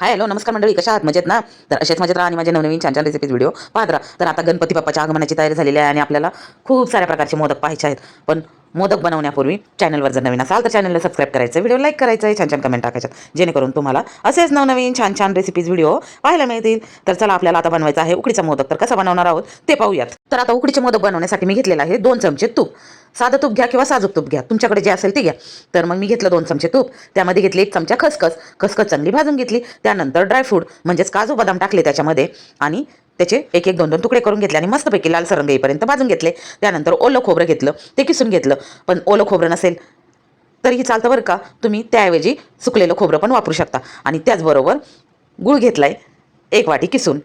Hi hello नमस्कार मंडळी कशा आहात? मजेत ना? तर असेच मजेत राहा आणि माझे नवनवीन छान छान रेसिपीज व्हिडिओ पाहत राहा. तर आता गणपती बाप्पाच्या आगमनाची तयारी झालेली आहे आणि आपल्याला खूप साऱ्या प्रकारचे मोदक पाहायचे आहेत. पण मोदक बनवण्यापूर्वी चॅनलवर जर नवीन असाल तर चॅनलला सबस्क्राईब करायचं व्हिडिओ लाईक करायचं आहे छान छान कमेंट टाकायच्यात. जेणेकरून तुम्हाला असेच नवनवीन छान छान रेसिपीज व्हिडिओ पाहायला मिळतील. तर चला आपल्याला आता बनवायचा आहे उकडीचा मोदक. तर कसा बनवणार आहोत ते पाहूयात. तर आता उकडीचे मोदक बनवण्यासाठी मी घेतलेलं आहे दोन चमचे तूप. साधं तूप घ्या किंवा साजूक तूप घ्या. तुमच्याकडे जे असेल ते घ्या. तर मग मी घेतलं दोन चमचे तूप. त्यामध्ये घेतले एक चमचा खसखस. खसखस चांगली भाजून घेतली. त्यानंतर ड्रायफ्रूट म्हणजेच काजू बदाम टाकले त्याच्यामध्ये. आणि त्याचे एक एक दोन दोन तुकडे करून घेतले आणि मस्तपैकी लाल सरंग येईपर्यंत भाजून घेतले. त्यानंतर ओलं खोबरं घेतलं. ते किसून घेतलं. पण ओलं खोबरं नसेल तरीही चालतं बरं का? तुम्ही त्याऐवजी सुकलेलं खोबरं पण वापरू शकता. आणि त्याचबरोबर गूळ घेतलाय एक वाटी किसून.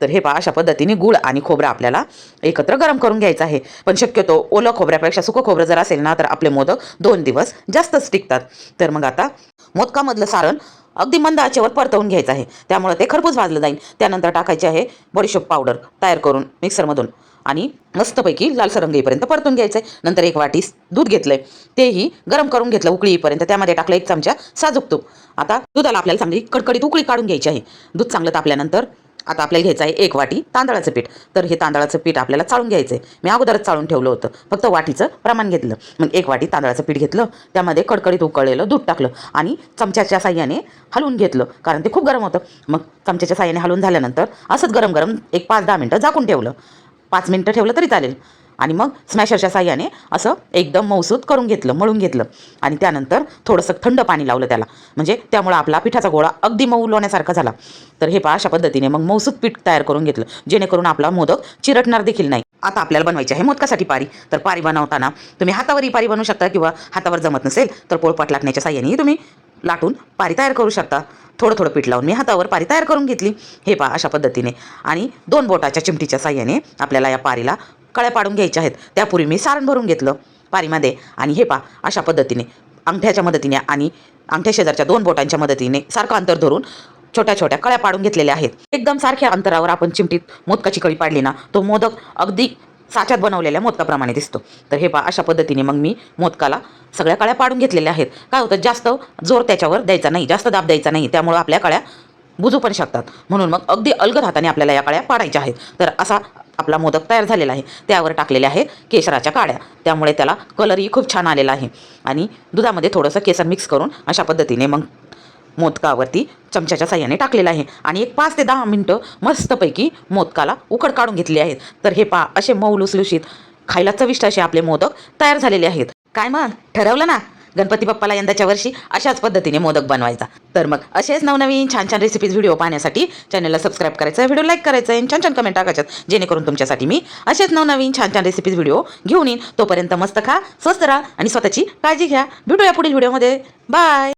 तर हे पहा अशा पद्धतीने गूळ आणि खोबरं आपल्याला एकत्र गरम करून घ्यायचं आहे. पण शक्यतो ओलं खोबऱ्यापेक्षा सुकं खोबरं जर असेल ना तर आपले मोदक दोन दिवस जास्तच टिकतात. तर मग आता मोदकामधलं सारण अगदी मंद आचेवर परतवून घ्यायचं आहे. त्यामुळे ते खरपूस भाजलं जाईल. त्यानंतर टाकायचे आहे बडीशोप पावडर तयार करून मिक्सरमधून. आणि मस्तपैकी लालसर रंग येईपर्यंत परतून घ्यायचं आहे नंतर एक वाटी दूध घेतलंय. तेही गरम करून घेतलं उकळी येईपर्यंत त्यामध्ये टाकलं एक चमचा साजूक तूप. आता दुधाला आपल्याला चांगली कडकडीत उकळी काढून घ्यायची आहे. दूध चांगलं तापल्यानंतर आता आपल्याला घ्यायचं आहे एक वाटी तांदळाचं पीठ. तर हे तांदळाचं पीठ आपल्याला चाळून घ्यायचं आहे मी अगोदरच चाळून ठेवलं होतं. फक्त वाटीचं प्रमाण घेतलं. मग एक वाटी तांदळाचं पीठ घेतलं. त्यामध्ये कडकडीत उकळलेलं दूध टाकलं आणि चमच्याच्या साह्याने हलवून घेतलं. कारण ते खूप गरम होतं. मग चमच्याच्या साह्याने हलवून झाल्यानंतर असंच गरम गरम एक पाच दहा मिनटं झाकून ठेवलं. पाच मिनटं ठेवलं तरी चालेल. आणि मग स्मॅशरच्या साह्याने असं एकदम मौसूद करून घेतलं मळून घेतलं. आणि त्यानंतर थोडंसं थंड पाणी लावलं त्याला. म्हणजे त्यामुळं आपला पिठाचा गोळा अगदी मऊ लोण्यासारखा झाला. तर हे पहा अशा पद्धतीने मग मौसूद पीठ तयार करून घेतलं. जेणेकरून आपला मोदक चिरटणार देखील नाही. आता आपल्याला बनवायची आहे मोदकासाठी पारी. तर पारी बनवताना तुम्ही हातावरही पारी बनवू शकता किंवा हातावर जमत नसेल तर पोळपाट लाटण्याच्या साह्यानेही तुम्ही लाटून पारी तयार करू शकता. थोडं थोडं पीठ लावून मी हातावर पारी तयार करून घेतली. हे पा अशा पद्धतीने. आणि दोन बोटाच्या चिमटीच्या साह्याने आपल्याला या पारीला कळ्या पाडून घ्यायच्या आहेत. त्यापूर्वी मी सारण भरून घेतलं पारीमध्ये आणि हे पा अशा पद्धतीने अंगठ्याच्या मदतीने आणि अंगठ्या शेजारच्या दोन बोटांच्या मदतीने सारखं अंतर धरून छोट्या छोट्या कळ्या पाडून घेतलेल्या आहेत. एकदम सारख्या अंतरावर आपण चिमटीत मोदकाची कळी पाडली ना तो मोदक अगदी साच्यात बनवलेल्या मोदकाप्रमाणे दिसतो. तर हे पा अशा पद्धतीने मग मी मोदकाला सगळ्या कळ्या पाडून घेतलेल्या आहेत. काय होतं जास्त जोर त्याच्यावर द्यायचा नाही जास्त दाब द्यायचा नाही त्यामुळं आपल्या कळ्या बुजू पण शकतात. म्हणून मग अगदी अलगद हाताने आपल्याला या कळ्या पाडायच्या आहेत. तर असा आपला मोदक तयार झालेला आहे. त्यावर टाकलेल्या आहे केशराच्या काड्या. त्यामुळे त्याला कलरही खूप छान आलेला आहे. आणि दुधामध्ये थोडंसं केसर मिक्स करून अशा पद्धतीने मग मोदकावरती चमच्याच्या साह्याने टाकलेलं आहे. आणि एक पाच ते दहा मिनटं मस्तपैकी मोदकाला उकड काढून घेतली आहेत. तर हे पा असे मऊ लुसलुशीत खायला चविष्ट असे आपले मोदक तयार झालेले आहेत. काय मग? ठरवलं ना? गणपती बाप्पाला यंदाच्या वर्षी अशाच पद्धतीने मोदक बनवायचा. तर मग असेच नवनवीन छान छान रेसिपीज व्हिडिओ पाहण्यासाठी चॅनलला सबस्क्राईब करायचं व्हिडिओ लाईक करायचं आहे छान छान कमेंट टाकायच्यात. जेणेकरून तुमच्यासाठी मी असेच नवनवीन छान छान रेसिपीज व्हिडिओ घेऊन येईन. तोपर्यंत मस्त खा स्वस्त राहा आणि स्वतःची काळजी घ्या. भेटूया पुढील व्हिडिओमध्ये बाय